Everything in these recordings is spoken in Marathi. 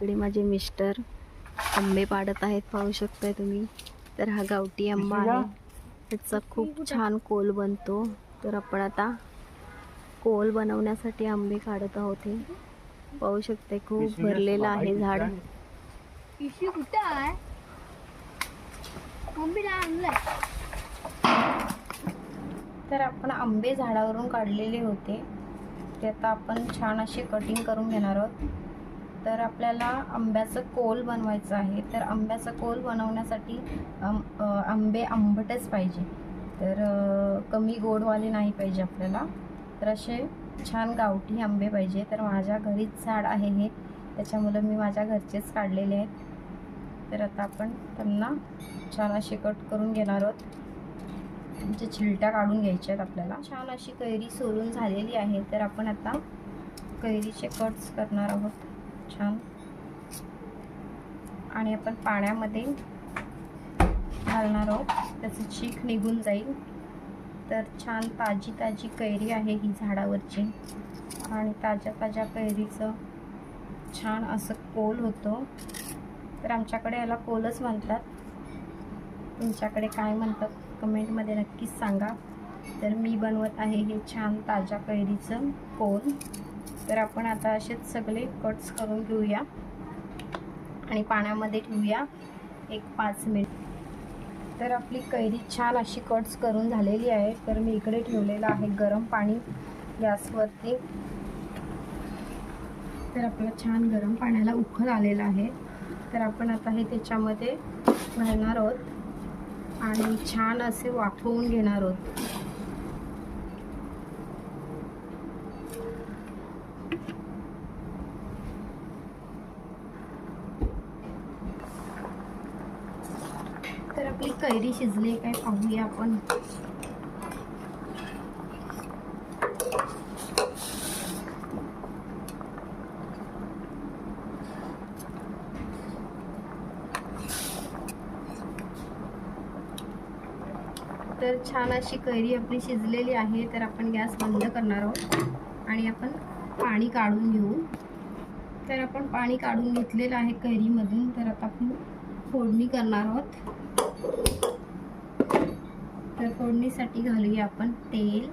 इकडे माझे मिस्टर आंबे पाडत आहेत पाहू शकताय तुम्ही. तर हा गावठी आंबा आहे. त्याचा खूप छान कोल बनतो. तर आपण आता कोल बनवण्यासाठी आंबे काढत आहोत हे. पाहू शकते खूप भरलेलं आहे झाड. तर आपण आंबे झाडावरून काढलेले होते. ते आता आपण छान असे कटिंग करून घेणार आहोत. तर आपल्याला आंब्याचं कोल बनवायचं आहे. तर आंब्याचं कोल बनवण्यासाठी आंबे आंबटच पाहिजे. तर कमी गोडवाले नाही पाहिजे आपल्याला. तर असे छान गावठी आंबे पाहिजे. तर माझ्या घरीच झाड आहे हे. त्याच्यामुळं मी माझ्या घरचेच काढलेले आहेत. तर आता आपण त्यांना छान असे कट करून घेणार आहोत. म्हणजे चिलट्या काढून घ्यायच्या आहेत आपल्याला. छान अशी कैरी सोलून झालेली आहे. तर आपण आता कैरीचे कट्स करणार आहोत. छान. आणि आपण पाण्यामध्ये घालणार आहोत. त्याचं चीक निघून जाईल. तर छान ताजी ताजी कैरी आहे ही झाडावरची. आणि ताज्या ताज्या कैरीचं छान असं कोल होतो. तर आमच्याकडे याला कोलच म्हणतात. तुमच्याकडे काय म्हणतात? कमेंटमध्ये नक्कीच सांगा. तर मी बनवत आहे हे छान ताज्या कैरीचं कोल तर आपण आता असेच सगळे कट्स करून घेऊया. आणि पाण्यामध्ये ठेवूया एक पाच मिनिट तर आपली कैरी छान अशी कट्स करून झालेली आहे. तर मी इकडे ठेवलेलं आहे गरम पाणी गॅसवरती. तर आपलं छान गरम पाण्याला उखळ आलेलं आहे. तर आपण आता हे त्याच्यामध्ये घालणार आहोत. आणि छान असे वाफवून घेणार आहोत तर आपली कैरी शिजली काय पाहूया आपण. तर छान अशी कैरी आपली शिजलेली आहे तर आपण गॅस बंद करणार आहोत आणि आपण पाणी काढून घेऊ. तर आपण पाणी काढून घेतलेलं आहे कैरीमधून तर आता आपण फोडणी करणार आहोत. तर फोडणीसाठी घालूया आपण तेल.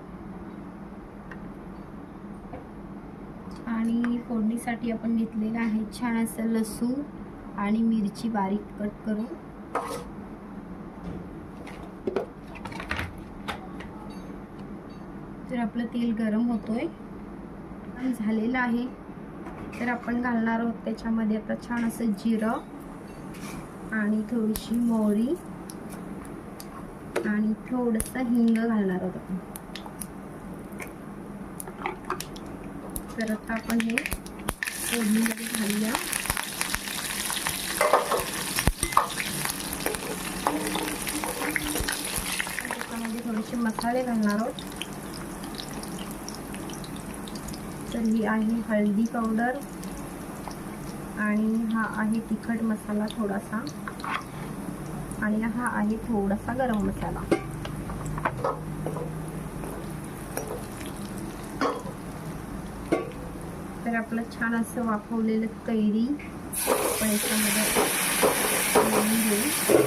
आणि फोडणीसाठी आपण घेतलेलं आहे छान असं लसूण आणि मिरची बारीक कट करून. तर आपलं तेल गरम होतोय. झालेलं आहे. तर आपण घालणार आहोत त्याच्यामध्ये आता छान असं जिरं आणि थोडीशी मोहरी. आणि थोडंसं हिंग घालणार आहोत आपण. तर आता आपण हे फोडणीमध्ये घालूया. त्याच्यामध्ये थोडेसे मसाले घालणार आहोत. तर ही आहे हळदी पावडर आणि हा आहे तिखट मसाला थोडासा. आणि हा आहे थोडासा गरम मसाला. तर आपलं छान असं वाफवलेलं कैरी आपण याच्यामध्ये घेऊ.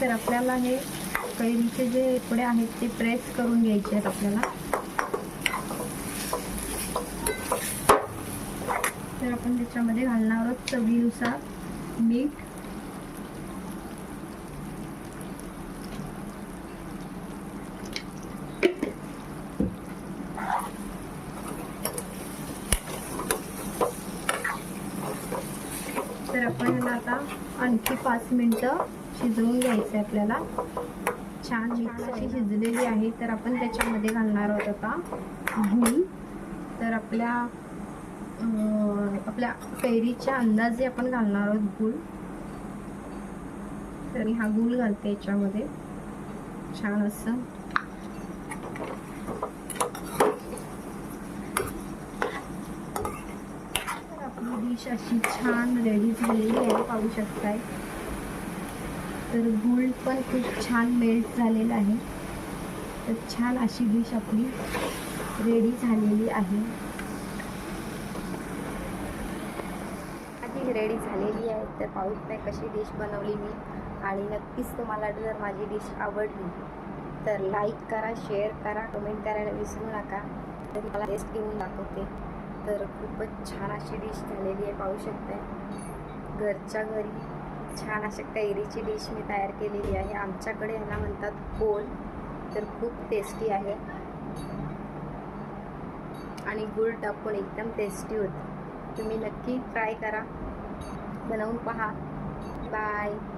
तर आपल्याला हे कैरीचे जे तुकडे आहेत ते प्रेस करून घ्यायचे आहेत आपल्याला. तर आपण त्याच्यामध्ये घालणार आहोत चवीनुसार मीठ. तर आपण याला आता आणखी पाच मिनटं शिजवून घ्यायचं आहे आपल्याला. छान मिक्स अशी शिजलेली आहे तर आपण त्याच्यामध्ये घालणार आहोत आता घी. तर आपल्या आपल्या कैरीच्या अंदाजे आपण घालणार आहोत गुळ. तर हा गुळ घालते याच्यामध्ये. छान असं. आपली डिश अशी छान रेडी झालेली आहे पाहू शकताय. तर गुळ पण खूप छान मेल्ट झालेला आहे. तर छान अशी डिश आपली रेडी झालेली आहे. आधी रेडी झालेली आहे. तर पाहूच नाही कशी डिश बनवली मी. आणि नक्कीच तुम्हाला जर माझी डिश आवडली तर लाईक करा शेअर करा कमेंट करायला विसरू नका. तर मला टेस्ट घेऊन दाखवते. तर खूपच छान अशी डिश झालेली आहे पाहू शकताय. घरच्या घरी छान अशा कैरीची डिश मी तयार केलेली आहे. आमच्याकडे ह्याला म्हणतात कोल तर खूप टेस्टी आहे. आणि गुळ टाकून एकदम टेस्टी होती. तुम्ही नक्की ट्राय करा. Ganun pa ha. Bye!